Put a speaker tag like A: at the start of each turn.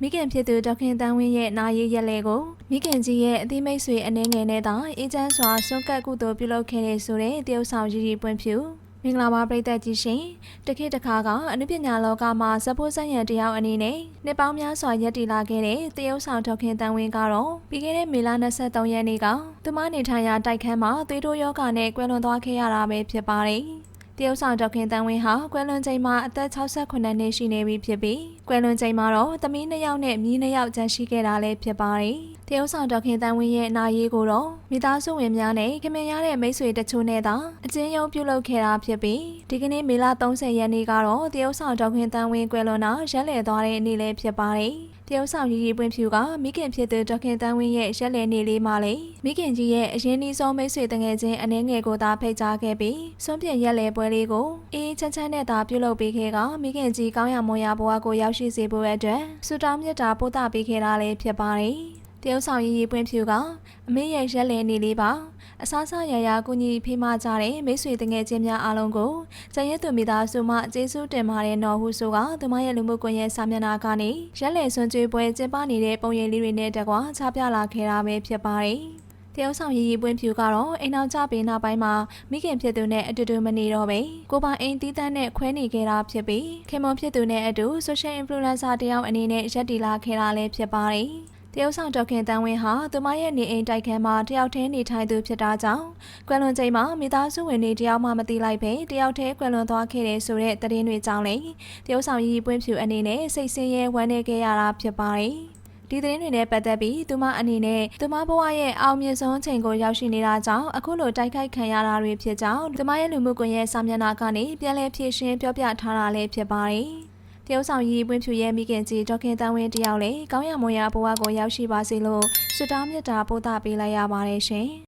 A: မိခင်ဖြစ်သူဒေါက်ခင်တန်းဝင်းရဲ့နာရီရက်လဲကိုမိခင်ကြီးရဲ့အသီးမိတ်ဆွေအနေငယ်နဲ့တောင်အေဂျင့်စွာစွန့်ကပ်ကုသိုလ်ပြုလုပ်ခဲ့တဲ့ဆိုတဲ့တရုတ်ဆောင်ရည်ရည်ပွင့်ဖြူမင်္ဂလာပါပရိသတ်ကြီးရှင်တခေတ်တစ်ခါကအနုပညာလောကမှာဇဖို့ဆက်ရန်တယောက်အနေနဲ့နှစ်ပေါင်းများစွာရက်တည်လာခဲ့တဲ့တရုတ်ဆောင်ဒေါက်ခင်တန်းဝင်းကတော့ပြီးခဲ့တဲ့မေလ23ရက်နေ့ကသူမနေထိုင်ရာတိုက်ခန်းမှာသွေးတိုးယောဂနဲ့ကွယ်လွန်သွားခဲ့ရတာပဲဖြစ်ပါတယ် တရုတ်ဆောင်ဒေါက်ခင်တန်းဝင်းဟာကွယ်လွန်ချိန်မှာအသက်68နှစ်ရှိနေပြီဖြစ်ပြီးကွယ်လွန်ချိန်မှာတော့သမီးနှစ်ယောက်နဲ့မြီးနှစ်ယောက်ကျန်ရှိခဲ့တာလည်းဖြစ်ပါတယ်။ တရုတ်ဆောင်ဒေါက်ခင်တန်းဝင်းရဲ့နာရီကိုတော့မိသားစုဝင်များနဲ့ခင်မင်ရတဲ့မိတ်ဆွေတချို့နဲ့သာအချင်းယုံပြုလုပ်ခဲ့တာဖြစ်ပြီးဒီကနေ့မေလ30ရက်နေ့ကတော့တရုတ်ဆောင်ဒေါက်ခင်တန်းဝင်းကွယ်လွန်တာရက်လည်သွားတဲ့နေ့လည်းဖြစ်ပါတယ်။တရုတ်ဆောင်ရီရီပွင့်ဖြူကမိခင်ဖြစ်သူဒေါက်ခင်တန်းဝင်းရဲ့ရက်လည်နေ့လေးမှာလေမိခင်ကြီးရဲ့အရင်နီးဆုံးမိတ်ဆွေတငယ်ချင်းအနေငယ်ကိုသာဖိတ်ကြားခဲ့ပြီးစွန့်ပြစ်ရက်လည်ပွဲလေးကိုအေးချမ်းချမ်းနဲ့သာပြုလုပ်ပေးခဲ့ကမိခင်ကြီးကောင်းရမွန်ရဘဝကိုရောက်ရှိစေဖို့အတွက်ဆုတောင်းမြတ်တာပို့သပေးခဲ့တာလည်းဖြစ်ပါတယ်။ တရုတ်ဆောင်ရီရီပွင့်ဖြူကအမေရဲ့ရက်လည်နေ့လေးပါအစားစားရရကူညီဖေးမကြတဲ့မိတ်ဆွေတငယ်ချင်းများအားလုံးကိုကျန်ရက်သူမိသားစုမှကျေးဇူးတင်ပါတယ်နော်ဟုဆိုကသူမရဲ့လူမှုကွန်ရက်စာမျက်နှာကနေရက်လည်ဆွန်ကျွေးပွဲကျင်းပနေတဲ့ပုံရိပ်လေးတွေနဲ့တကွာချပြလာခဲ့တာပဲဖြစ်ပါတယ်။တရုတ်ဆောင်ရည်ရည်ပွင့်ဖြူကတော့အိမ်အောင်ကြပေးနောက်ပိုင်းမှာမိခင်ဖြစ်သူနဲ့အတူတူမနေတော့ပဲကိုပိုင်အိမ်တီးတန်းနဲ့ခွဲနေခဲ့တာဖြစ်ပြီးခင်မွန်ဖြစ်သူနဲ့အတူ social influencer တယောက်အနေနဲ့ရက်တီလာခဲ့တာလည်းဖြစ်ပါတယ်။ တရုတ်ဆောင်ဒေါက်ခင်တန်းဝင်းဟာသူမရဲ့နေအိမ်တိုက်ခန်းမှာတယောက်တည်းနေထိုင်သူဖြစ်တာကြောင့်ကွယ်လွန်ချိန်မှာမိသားစုဝင်တွေတယောက်မှမသိလိုက်ပဲတယောက်တည်းကွယ်လွန်သွားခဲ့တဲ့ဆိုတဲ့သတင်းတွေကြောင့်လေတရုတ်ဆောင်ရည်ပွင့်ဖြူအနေနဲ့စိတ်ဆင်းရဲဝမ်းနည်းခဲ့ရတာဖြစ်ပါတယ်။ဒီသတင်းတွေနဲ့ပတ်သက်ပြီးသူမအနေနဲ့သူမဘဝရဲ့အောင်မြင်ဆုံးချိန်ကိုရောက်ရှိနေတာကြောင့်အခုလိုတိုက်ခိုက်ခံရတာတွေဖြစ်ကြောင်းသူမရဲ့လူမှုကွန်ရက်စာမျက်နှာကနေပြန်လည်ဖြည့်ရှင်းပြောပြထားတာလည်းဖြစ်ပါတယ်။ တရုတ်ဆောင်ရီပွင့်ဖြူရဲ့မိခင်ကြီးဒေါက်ခင်တန်းဝင်းတယောက်လည်းကောင်းရမွန်ရဘဝကိုရောက်ရှိပါစေလို့ဆုတောင်းမြတ်တာပို့သပေးလိုက်ရပါတယ်ရှင်။